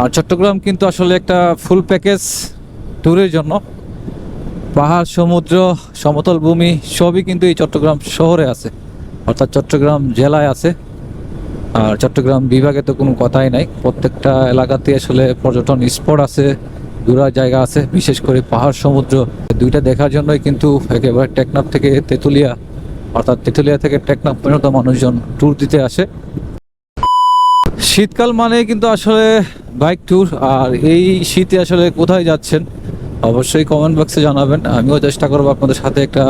আর চট্টগ্রাম কিন্তু আসলে একটা ফুল প্যাকেজ ট্যুরের জন্য। পাহাড়, সমুদ্র, সমতল ভূমি সবই কিন্তু এই চট্টগ্রাম শহরে আছে। অর্থাৎ চট্টগ্রাম জেলায় আছে। আর চট্টগ্রাম বিভাগে তো কোনো কথাই নাই। প্রত্যেকটা এলাকাতে আসলে পর্যটন স্পট আছে, ঘোরার জায়গা আছে। বিশেষ করে পাহাড়, সমুদ্র দুইটা দেখার জন্যই কিন্তু একেবারে টেকনাফ থেকে তেঁতুলিয়া, অর্থাৎ তেঁতুলিয়া থেকে টেকনাফ পর্যন্ত মানুষজন ট্যুর দিতে আসে। শীতকাল মানে কিন্তু আসলে বাইক ট্যুর আর এই শীতে আসলে কোথায় যাচ্ছেন অবশ্যই কমেন্ট বক্সে জানাবেন। আমিও চেষ্টা করব আপনাদের সাথে একটা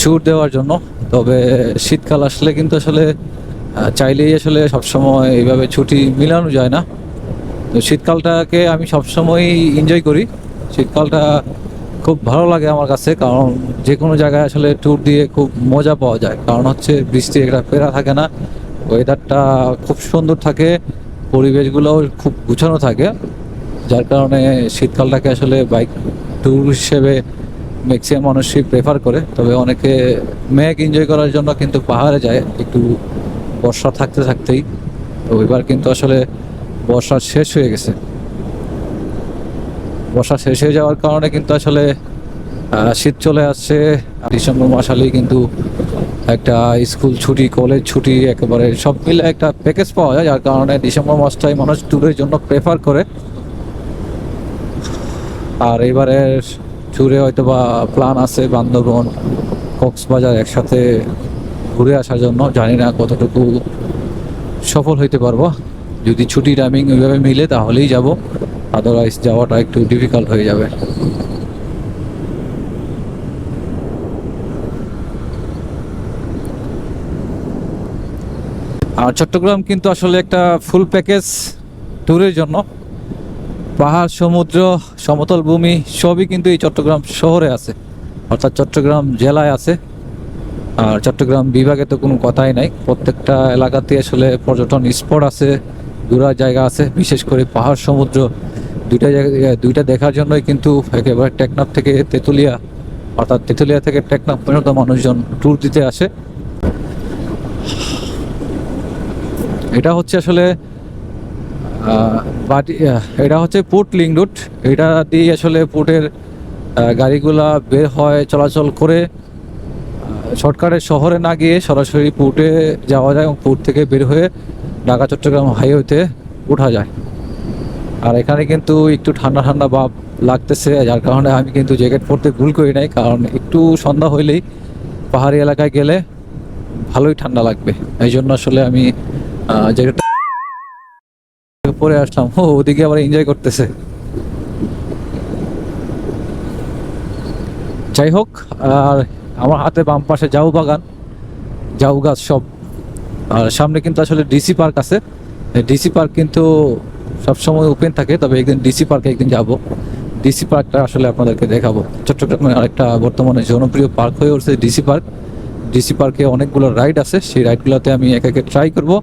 ছুট দেওয়ার জন্য। তবে শীতকাল আসলে কিন্তু আসলে চাইলেই আসলে সবসময় এইভাবে ছুটি মিলানো যায় না। তো শীতকালটাকে আমি সবসময় এনজয় করি। শীতকালটা খুব ভালো লাগে আমার কাছে, কারণ যে কোনো জায়গায় আসলে ট্যুর দিয়ে খুব মজা পাওয়া যায়। কারণ হচ্ছে বৃষ্টি একটা পেরা থাকে না। ওয়েদারটা খুব সুন্দর থাকে, পরিবেশগুলোও খুব গুছানো থাকে, যার কারণে শীতকালটাকে আসলে বাইক ট্যুর হিসেবে ম্যাক্সিমাম মানুষই প্রেফার করে, তবে অনেকে মেঘ এনজয় করার জন্য কিন্তু পাহাড়ে যায়, একটু বর্ষা থাকতে থাকতেই, তো এবার কিন্তু আসলে বর্ষা শেষ হয়ে গেছে। বর্ষা শেষ হয়ে যাওয়ার কারণে কিন্তু আসলে শীত চলে আসছে ডিসেম্বর মাস হলেই কিন্তু একটা স্কুল ছুটি, কলেজ ছুটি, একেবারে সব মিলে একটা প্যাকেজ পাওয়া যায়, যার কারণে ডিসেম্বর মাসটাই মানুষ ট্যুরের জন্য প্রেফার করে। আর এবারে ট্যুরে হয়তো বা প্ল্যান আছে বান্দরবন, কক্সবাজার একসাথে ঘুরে আসার জন্য। জানি না কতটুকু সফল হইতে পারব। যদি ছুটি টাইমিং ওইভাবে মিলে তাহলেই যাব। আদারওয়াইজ যাওয়াটা একটু ডিফিকাল্ট হয়ে যাবে। আর চট্টগ্রাম কিন্তু আসলে একটা ফুল প্যাকেজ ট্যুরের জন্য। পাহাড়, সমুদ্র, সমতল ভূমি সবই কিন্তু এই চট্টগ্রাম শহরে আছে। অর্থাৎ চট্টগ্রাম জেলায় আছে। আর চট্টগ্রাম বিভাগে তো কোনো কথাই নাই। প্রত্যেকটা এলাকাতে আসলে পর্যটন স্পট আছে, ঘোরার জায়গা আছে। বিশেষ করে পাহাড়, সমুদ্র, দুইটা জায়গা, দুইটা দেখার জন্যই কিন্তু একেবারে টেকনাফ থেকে তেঁতুলিয়া, অর্থাৎ তেঁতুলিয়া থেকে টেকনাফ পর্যন্ত মানুষজন ট্যুর দিতে আসে। এটা হচ্ছে আসলে বাটি এটা হচ্ছে পোর্ট লিঙ্ক রুট। এটা দিয়ে আসলে পোর্টের গাড়িগুলা বের হয়, চলাচল করে শর্টকাটে শহরে না গিয়ে সরাসরি পোর্টে যাওয়া যায় এবং পোর্ট থেকে বের হয়ে ঢাকা, চট্টগ্রাম হাইওয়েতে ওঠা যায়। আর এখানে কিন্তু একটু ঠান্ডা ঠান্ডা ভাব লাগতেছে, যার কারণে আমি কিন্তু জ্যাকেট পরতে ভুল করি নাই, কারণ একটু সন্ধ্যা হইলেই পাহাড়ি এলাকায় গেলে ভালোই ঠান্ডা লাগবে। এই জন্য আসলে আমি পরে আসলাম। ও, ওদিকে আবার এনজয় করতেছে। যাই হোক, আর আমার হাতে বাম পাশে জাউ বাগান, জাউ গাছ সব। আর সামনে কিন্তু আসলে ডিসি পার্ক আছে। ডিসি পার্ক কিন্তু সবসময় ওপেন থাকে, তবে একদিন ডিসি পার্কে একদিন যাব। ডিসি পার্কটা আসলে আপনাদেরকে দেখাবো। চট্টগ্রামে আরেকটা বর্তমানে জনপ্রিয় পার্ক হয়ে উঠছে ডিসি পার্ক। ডিসি পার্কে অনেকগুলো রাইড আছে। সেই রাইডগুলোতে আমি এক একে ট্রাই করব।